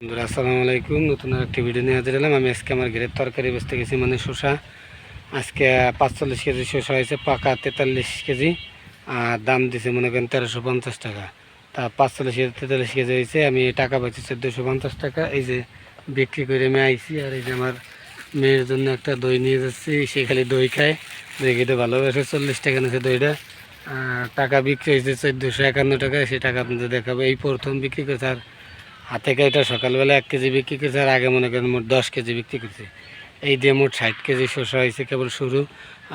বন্ধুরা, আসসালামু আলাইকুম। নতুন একটি ভিডিও নিয়ে হাজির হলাম। আমি আজকে আমার ঘেরের তরকারি বেচতে গেছি মানে শসা। আজকে পাঁচচল্লিশ কেজি শসা হয়েছে, পাকা তেতাল্লিশ কেজি, আর দাম দিছে মনে করেন তেরোশো পঞ্চাশ টাকা। তা পাঁচচল্লিশ কেজি, তেতাল্লিশ কেজি হয়েছে, আমি টাকা পাইছি চোদ্দোশো পঞ্চাশ টাকা। এই যে বিক্রি করে আমি আইছি, আর এই যে আমার মেয়ের জন্য একটা দই নিয়ে যাচ্ছি, সে খালি দই খায়। দই খেতে ভালোবাসে, চল্লিশ টাকা নিয়েছে দইটা। টাকা বিক্রি হয়েছে চোদ্দোশো একান্ন টাকা সে টাকা আপনাদের দেখাবো। এই প্রথম বিক্রি করেছে, আর হাতে এটা সকালবেলা এক কেজি বিক্রি করছে আর আগে মনে করেন মোট দশ কেজি বিক্রি করছে। এই দিয়ে মোট ষাট কেজি শসা হয়েছে কেবল শুরু।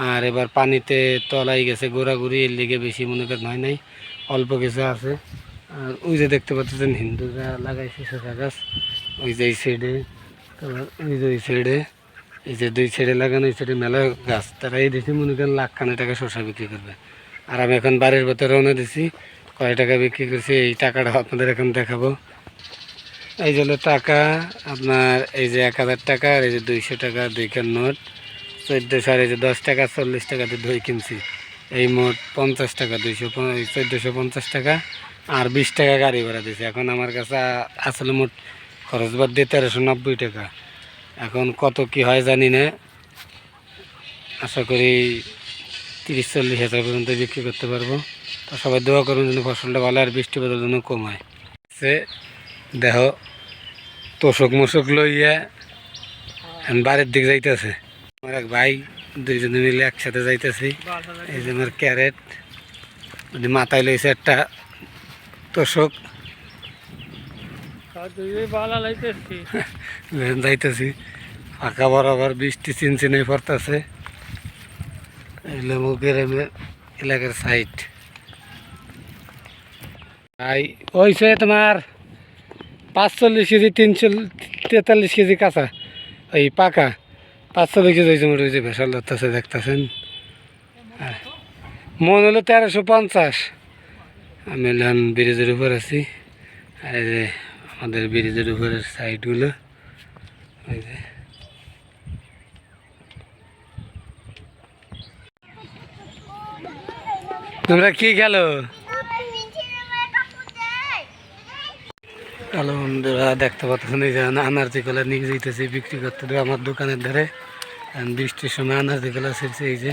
আর এবার পানিতে তলাই গেছে, গোড়াগুড়ি, এর লিগে বেশি মনে করেন হয় নাই, অল্প কিছু আছে। আর ওই যে দেখতে পাচ্ছেন হিন্দুরা লাগাইছে শসা গাছ, ওই যে এই সাইডে ওই যে ওই সাইডে এই যে দুই সাইডে লাগানো, এই সাইডে মেলা গাছ, তারা এই দেশে মনে করেন লাখ খানে টাকা শসা বিক্রি করবে। আর আমি এখন বাড়ির ভেতরে রওনা দিছি, কয় টাকা বিক্রি করছি, এই টাকাটা আপনাদের এখন দেখাবো। এই যে টাকা, আপনার এই যে এক হাজার টাকা আর এই যে দুইশো টাকা দুইখান নোট, চোদ্দোশো আর এই যে দশ টাকা, চল্লিশ টাকাতে দই কিনছি। এই মোট পঞ্চাশ টাকা, দুইশো চোদ্দোশো পঞ্চাশ টাকা আর বিশ টাকা গাড়ি ভাড়া দিয়েছে। এখন আমার কাছে আসলে মোট খরচ বাদ দিয়ে তেরোশো নব্বই টাকা। এখন কত কি হয় জানি না। আশা করি তিরিশ, চল্লিশ হাজার পর্যন্ত বিক্রি করতে পারব। তো সবাই দোয়া করুন যেন ফসলটা ভালো আর বৃষ্টি বাদল যেন কম হয়। সে দেহ তোষক মোষক লইয়া বাড়ির দিকে যাইতেছে। আমার এক ভাই, দুইজনে মিলে একসাথে যাইতেছি। এই যে আমার ক্যারেট মাথায় লইছে একটা তোষক। যাইতেছি। ফাঁকা বরাবর বৃষ্টি চিনচিনে পড়তেছে। এগুলো মুখের এলাকার সাইড ভাই ওইছে তোমার পাঁচচল্লিশ কেজি তিনশো তেতাল্লিশ কেজি কাঁচা। এই পাকা। পাঁচচল্লিশ কেজি মোট ওই যে ভেসাল ধরতেছে, দেখতেছেন? মন হলো তেরোশো পঞ্চাশ। আমি এখন ব্রিজের উপর আছি। আর এই যে আমাদের ব্রিজের উপরের সাইডগুলো, ওই যে। তোমরা কি খেলো? হ্যালো দেখতে পাচ্ছেন এই যে আনারজি কলা নিয়ে যাইতেছি, বিক্রি করতে আমার দোকানের ধারে। বৃষ্টির সময় আনারজি কলা ছিলছে এই যে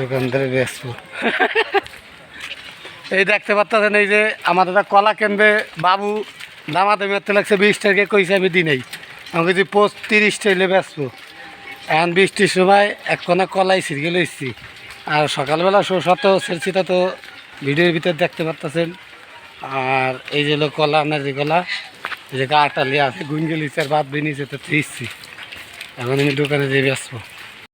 দোকান ধারে ব্যস্ত। এই দেখতে পাচ্ছেন এই যে আমাদের একটা কলা কিনবে বাবু, দামাতে মেরতে লাগছে বিশ টাকা, কইছে আমি দিই নাই। আমাকে যদি পোস্ট তিরিশ টাইলে ব্যস্ত। এখন বৃষ্টির সময় এক কোনা কলাই ছিঁড়ে লইছি আর সকালবেলা ছেড়ছি তা তো ভিডিওর ভিতর দেখতে পারতেছেন। আর এই যে কলা, আপনার যে কলা, এই যে গাটালি আছে গুঞ্জে লিচে আর বাদ বেরিয়েছে তো থ্রিসছি এখন আমি দোকানে যেয়ে বেসবো